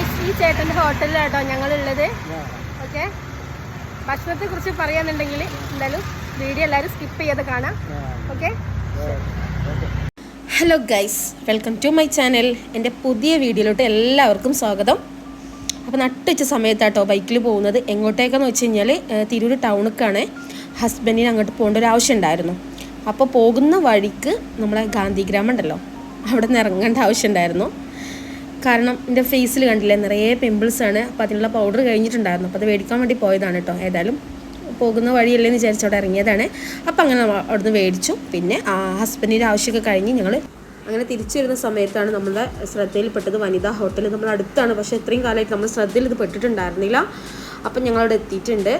Guys ഈ ചേട്ടന്റെ ഹോട്ടലിലാട്ടോ ഞങ്ങളുള്ളത്. Okay ഭക്ഷണത്തെ കുറിച്ച് പറയാന്നുണ്ടെങ്കിൽ എന്തായാലും വീഡിയോ എല്ലാവരും സ്കിപ്പ് ചെയ്ത് കാണാം. Okay. Hello guys welcome to my channel എന്റെ പുതിയ വീഡിയോയിലോട്ട് എല്ലാവർക്കും സ്വാഗതം. അപ്പോൾ നട്ടുവെച്ച സമയത്താട്ടോ ബൈക്കിൽ പോകുന്നത്. എങ്ങോട്ടേക്കാന്ന് വെച്ച് കഴിഞ്ഞാൽ തിരൂർ ടൗണിക്കാണ് ഹസ്ബൻഡിന് അങ്ങോട്ട് പോകേണ്ട ഒരു ആവശ്യം ഉണ്ടായിരുന്നു. അപ്പോൾ പോകുന്ന വഴിക്ക് നമ്മളെ ഗാന്ധിഗ്രാമം ഉണ്ടല്ലോ അവിടെ നിന്ന് ഇറങ്ങേണ്ട ആവശ്യം ഉണ്ടായിരുന്നു. കാരണം എന്റെ ഫേസിൽ കണ്ടില്ലേ നിറയെ പിമ്പിൾസ് ആണ്. അപ്പോൾ അതിനുള്ള പൗഡർ കഴിഞ്ഞിട്ടുണ്ടായിരുന്നു. അപ്പോൾ അത് മേടിക്കാൻ വേണ്ടി പോയതാണ് കേട്ടോ ഏതായാലും പോകുന്ന വഴിയല്ലേ എന്ന് വിചാരിച്ച് അവിടെ ഇറങ്ങിയതാണ്. അപ്പോൾ അങ്ങനെ അവിടുന്ന് മേടിച്ചു. പിന്നെ ഹസ്ബൻഡിന്റെ ആവശ്യമൊക്കെ കഴിഞ്ഞ് ഞങ്ങൾ അങ്ങനെ തിരിച്ചു വരുന്ന സമയത്താണ് നമ്മുടെ ശ്രദ്ധയിൽപ്പെട്ടത് വനിതാ ഹോട്ടൽ നമ്മൾ അടുത്താണ്. പക്ഷേ ഇത്രയും കാലമായിട്ട് നമ്മൾ ശ്രദ്ധയിൽ ഇത് പെട്ടിട്ടുണ്ടായിരുന്നില്ല. അപ്പം ഞങ്ങളവിടെ എത്തിയിട്ടുണ്ട്.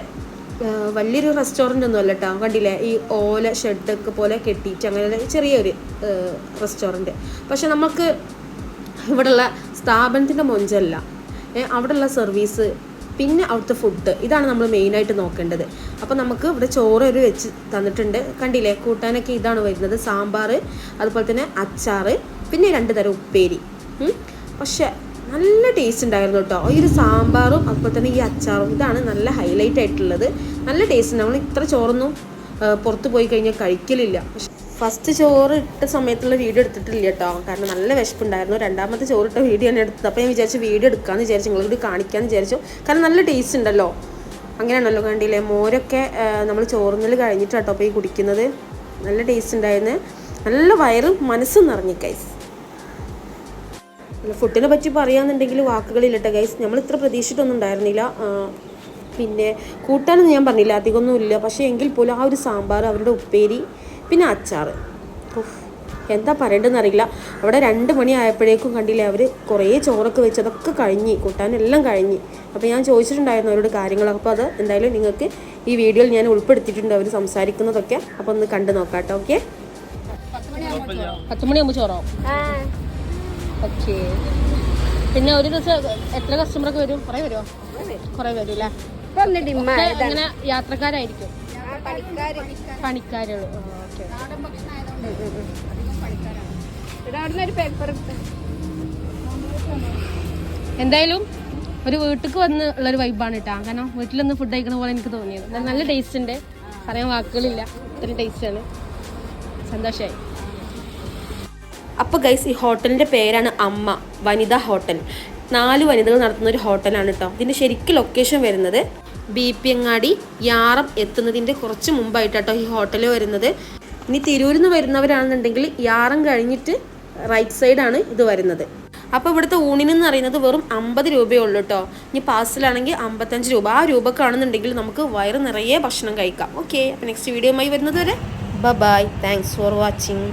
വലിയൊരു റെസ്റ്റോറന്റ് ഒന്നും അല്ല കേട്ടോ കണ്ടില്ലേ ഈ ഓല ഷെഡൊക്കെ പോലെ കെട്ടിയിട്ട് അങ്ങനെ ചെറിയൊരു റെസ്റ്റോറന്റ് പക്ഷെ നമുക്ക് ഇവിടെയുള്ള സ്ഥാപനത്തിന്റെ മൊഞ്ചല്ല. അവിടെയുള്ള സർവീസ് പിന്നെ അവിടുത്തെ ഫുഡ് ഇതാണ് നമ്മൾ മെയിനായിട്ട് നോക്കേണ്ടത്. അപ്പോൾ നമുക്ക് ഇവിടെ ചോറ് ഒരു വെച്ച് തന്നിട്ടുണ്ട്. കണ്ടില്ലേ? കൂട്ടാനൊക്കെ ഇതാണ് വരുന്നത്. സാമ്പാർ അതുപോലെ തന്നെ അച്ചാർ പിന്നെ രണ്ട് തരം ഉപ്പേരി. പക്ഷേ നല്ല ടേസ്റ്റ് ഉണ്ടായിരുന്നു കേട്ടോ. ഈ ഒരു സാമ്പാറും അതുപോലെ തന്നെ ഈ അച്ചാറും ഇതാണ് നല്ല ഹൈലൈറ്റ് ആയിട്ടുള്ളത്. നല്ല ടേസ്റ്റ് നമ്മൾ ഇത്ര ചോറൊന്നും പുറത്ത് പോയി കഴിഞ്ഞാൽ കഴിക്കലില്ല. ഫസ്റ്റ് ചോറ് ഇട്ട സമയത്തുള്ള വീഡിയോ എടുത്തിട്ടില്ല കേട്ടോ കാരണം നല്ല വിശപ്പുണ്ടായിരുന്നു. രണ്ടാമത്തെ ചോറ് ഇട്ട വീഡിയോ തന്നെ എടുത്തത്. അപ്പോൾ ഞാൻ വിചാരിച്ചു വീഡിയോ എടുക്കാമെന്ന് വിചാരിച്ചു. നിങ്ങളോട് കാണിക്കാമെന്ന് വിചാരിച്ചു. കാരണം നല്ല ടേസ്റ്റ് ഉണ്ടല്ലോ. അങ്ങനെയാണല്ലോ കണ്ടില്ലേ? മോരൊക്കെ നമ്മൾ ചോറുന്നൽ കഴിഞ്ഞിട്ടാട്ടോ അപ്പോൾ ഈ കുടിക്കുന്നത്. നല്ല ടേസ്റ്റ് ഉണ്ടായിരുന്നു. നല്ല വയറും മനസ്സും നിറഞ്ഞു ഗൈസ് ഫുഡിനെ പറ്റി പറയാന്നുണ്ടെങ്കിൽ വാക്കുകളില്ലട്ടെ ഗൈസ് നമ്മൾ ഇത്ര പ്രതീക്ഷിച്ചിട്ടൊന്നും ഉണ്ടായിരുന്നില്ല. പിന്നെ കൂട്ടാനൊന്നും ഞാൻ പറഞ്ഞില്ല അധികമൊന്നും ഇല്ല. പക്ഷേ എങ്കിൽ പോലും ആ ഒരു സാമ്പാർ അവരുടെ ഉപ്പേരി പിന്നെ അച്ചാർ. എന്താ പറയേണ്ടതെന്ന് അറിയില്ല. അവിടെ രണ്ട് മണി ആയപ്പോഴേക്കും കണ്ടില്ലേ അവർ കുറേ ചോറൊക്കെ വെച്ച് അതൊക്കെ കഴിഞ്ഞ് കൂട്ടാനെല്ലാം കഴിഞ്ഞ്. അപ്പോൾ ഞാൻ ചോദിച്ചിട്ടുണ്ടായിരുന്നു അവരോട് കാര്യങ്ങളൊക്കെ. അപ്പോൾ അത് എന്തായാലും നിങ്ങൾക്ക് ഈ വീഡിയോയിൽ ഞാൻ ഉൾപ്പെടുത്തിയിട്ടുണ്ട് അവർ സംസാരിക്കുന്നതൊക്കെ. അപ്പോൾ ഒന്ന് കണ്ടു നോക്കാം കേട്ടോ ഓക്കെ? പത്ത് മണിയാകുമ്പോൾ ചോറാവും ഓക്കെ. പിന്നെ ഒരു ദിവസം എത്ര കസ്റ്റമർ കസ്റ്റമറൊക്കെ വരും? കുറേ വരുമോ? കുറേ വരും അല്ലേ അങ്ങനെ യാത്രക്കാരായിരിക്കും. പണിക്കാരുള്ളൂ. ഓക്കെ. എന്തായാലും ഒരു വീട്ടിൽ വന്ന് ഉള്ളൊരു വൈബാണ് കേട്ടോ കാരണം വീട്ടിലൊന്ന് ഫുഡ് കഴിക്കുന്ന പോലെ എനിക്ക് തോന്നിയത്. നല്ല- നല്ല ടേസ്റ്റ് ഉണ്ട്. പറയാൻ വാക്കുകളില്ല. ഇത്രയും ടേസ്റ്റാണ് സന്തോഷമായി അപ്പോൾ ഗൈസ് ഈ ഹോട്ടലിന്റെ പേരാണ് അമ്മ. വനിതാ ഹോട്ടൽ നാല് വനിതകൾ നടത്തുന്ന ഒരു ഹോട്ടലാണ് കേട്ടോ ഇതിന്റെ ശരിക്ക് ലൊക്കേഷൻ വരുന്നത് ബി പി അങ്ങാടി യാറം എത്തുന്നതിന്റെ കുറച്ച് മുമ്പായിട്ടാട്ടോ ഈ ഹോട്ടൽ വരുന്നത്. ഇനി തിരൂരിൽ നിന്ന് വരുന്നവരാണെന്നുണ്ടെങ്കിൽ യാറം കഴിഞ്ഞിട്ട് റൈറ്റ് സൈഡാണ് ഇത് വരുന്നത്. അപ്പോൾ ഇവിടുത്തെ ഊണിനെന്ന് പറയുന്നത് വെറും അമ്പത് രൂപയേ ഉള്ളൂ കേട്ടോ ഇനി പാസിലാണെങ്കിൽ അമ്പത്തഞ്ച് രൂപ. ആ രൂപക്കാണെന്നുണ്ടെങ്കിൽ നമുക്ക് വയറ് നിറയെ ഭക്ഷണം കഴിക്കാം. ഓക്കെ അപ്പോൾ നെക്സ്റ്റ് വീഡിയോയുമായി വരുന്നത് വരെ. Bye thanks for watching